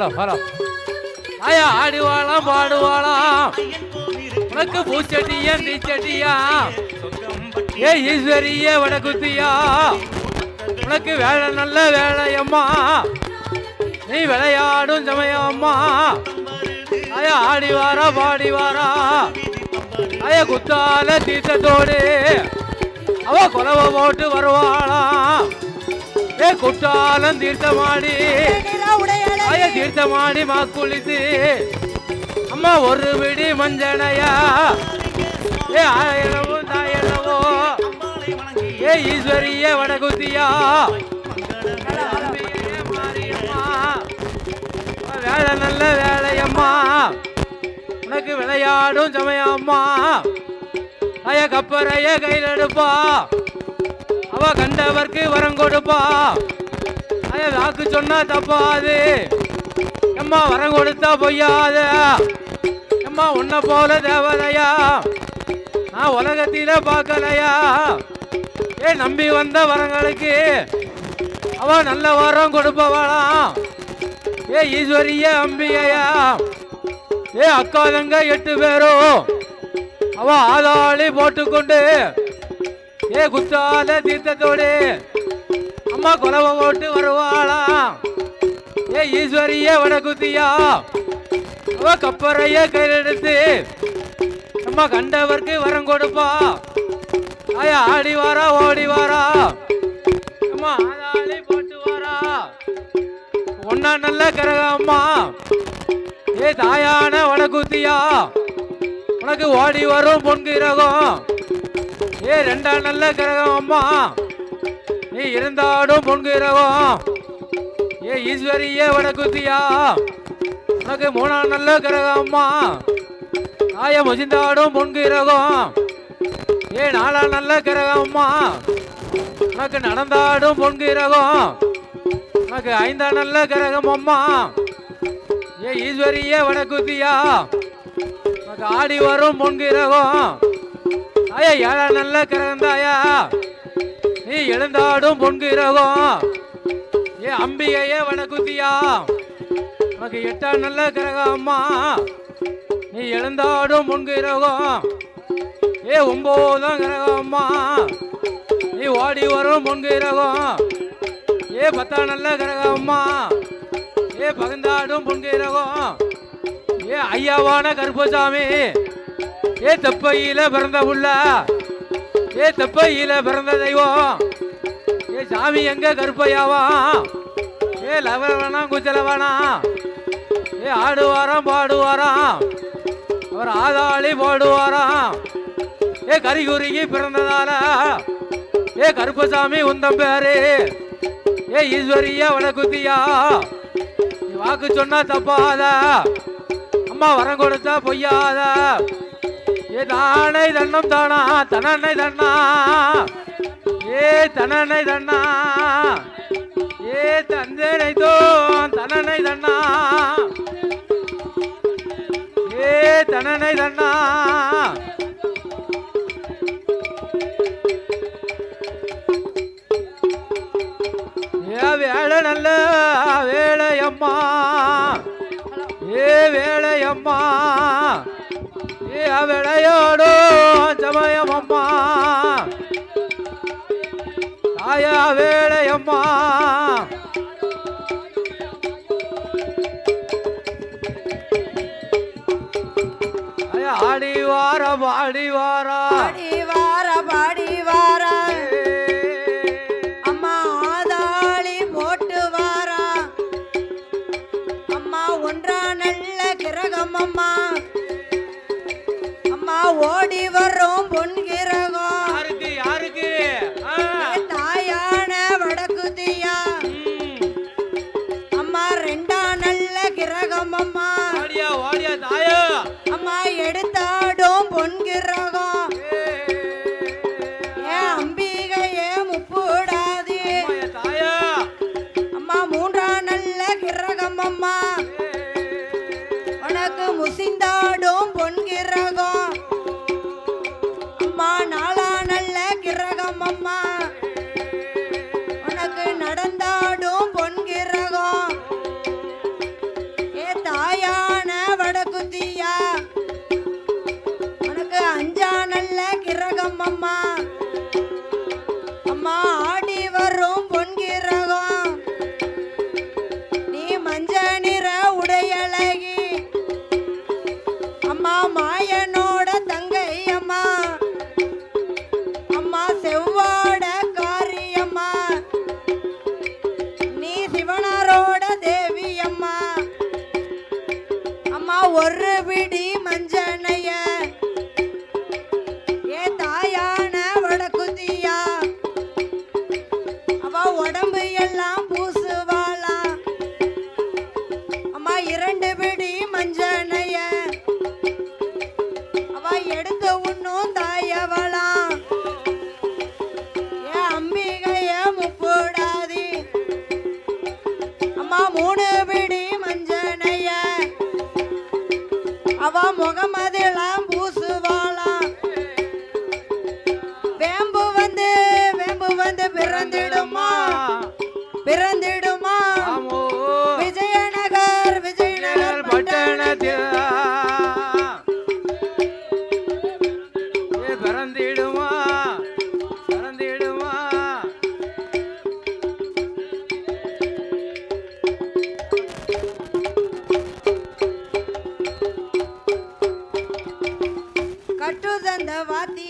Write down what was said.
Hello hello. ஆயா ஆடுவாளாம் பாடுவாளாம் உனக்கு பூச்செடியா நீச்செடியா ஏ ஈஸ்வரியே வடகுத்தியா? உனக்கு வேலை நல்ல வேலையம்மா நீ விளையாடும் சமயம்மா ஆயா ஆடி வாரா பாடி வாரா. ஆயா குத்தால தீர்த்தத்தோடு அவ குலவ போட்டு வருவாளாம். ஏ குற்றாலம் தீர்த்தமாடி ஆய தீர்த்தமாடி மாக்குளித்து அம்மா ஒரு விடி மஞ்சனையா? ஏ ஆயிரவோ தாயிரவோ ஏ ஈஸ்வரிய வடகுத்தியா. வேலை நல்ல வேலையம்மா உனக்கு விளையாடும் சமயம்மா அய கப்பரைய கையில் எடுப்பா. அவ கண்டவர்க்கு வரம் கொடுப்பா. அத வாக்கு சொன்னா தப்பாது. எம்மா வரம் கொடுத்தா பொய்யாத. எம்மா உன்ன போல தேவதையா. நான் உலகத்தில பார்க்கலையா. ஏ நம்பி வந்த வரங்களுக்கு அவ நல்ல வரம் கொடுப்பவளாம் ஏ ஈஸ்வரிய அம்பிகையா? ஏ அக்காதங்க எட்டு பேரும் அவ ஆதாளி போட்டுக்கொண்டு ஏ குத்தால தீர்த்தத்தோடு அம்மா குலவை போட்டு வருவாளா? ஏ ஈஸ்வரிய வடகுத்தியா? அவ கப்பறைய கையில் எடுத்து அம்மா கண்டவர்க்கு வரம் கொடுப்பா. ஆயா ஆடி வாரா ஓடி வாரா. அம்மா ஆதாளி போட்டு வாரா. ஒன்னா நல்ல கரகம்மா ஏ தாயான வடகுத்தியா? உனக்கு ஓடி வரும் பொன்கிரகம் ஏ ரெண்டா நல்ல கிரகம் அம்மா. நீ இருந்தாடும் பொன்கிரகம். ஏ ஈஸ்வரிய வடக்குத்தியா. உனக்கு மூணாம் நல்ல கிரகம் அம்மா. ஆய முசிந்தாடும் பொன்கிரகம். ஏ நாலா நல்ல கிரகம் அம்மா. உனக்கு நடந்தாடும் பொன்கிரகம். உனக்கு ஐந்தா நல்ல கிரகம் அம்மா. ஏ ஈஸ்வரிய வடக்குத்தியா. உனக்கு ஆடி வரும் பொன்கிரகம். ஐயா ஏழா நல்ல கிரகந்தாயா நீ எழுந்தாடும் பொன்கிரகம் ஏ அம்பிகையே வடகுத்தியா உனக்கு எட்டா நல்ல கிரகம் அம்மா. நீ எழுந்தாடும் பொன்கிரகம் ஏ ஒன்பதாம் கிரகம் அம்மா. நீ ஓடி வரும் பொன்கிரகம் ஏ பத்தா நல்ல கிரகம் அம்மா. ஏ பகந்தாடும் பொன்கிரகம் ஏ ஐயாவான கருப்பசாமி. ஏ தப்பையில பிறந்த புள்ள. ஏ தப்பையில பிறந்த தெய்வம். ஏ சாமி எங்க கருப்பையாவா. ஏ லவணம் குச்சலவனா ஏ ஆடுவாராம் பாடுவாராம். அவர் ஆதாளி பாடுவாராம். ஏ கரிகுருகி பிறந்ததால. ஏ கருப்பசாமி உந்தம் பேரு. ஏ ஈஸ்வரியா வடகுத்தியா வாக்கு சொன்னா தப்பாத. அம்மா வரம் கொடுத்தா பொய்யாத. ஏ தானை தன்னம் தானா தனனை தன்னா. ஏ தனனை தன்னா. ஏ தந்தனை தோ தனனை தன்னா. ஏ தனனை தன்னா. ஏ வேலை நல்ல வேலையம்மா ஏ வேலையம்மா ஏ விளையாடோ சமயமம்மா தாயா வேலையம்மா. ஆடி வாரம் ஆடி வாரம் ஒரு பிடி மஞ்சனைய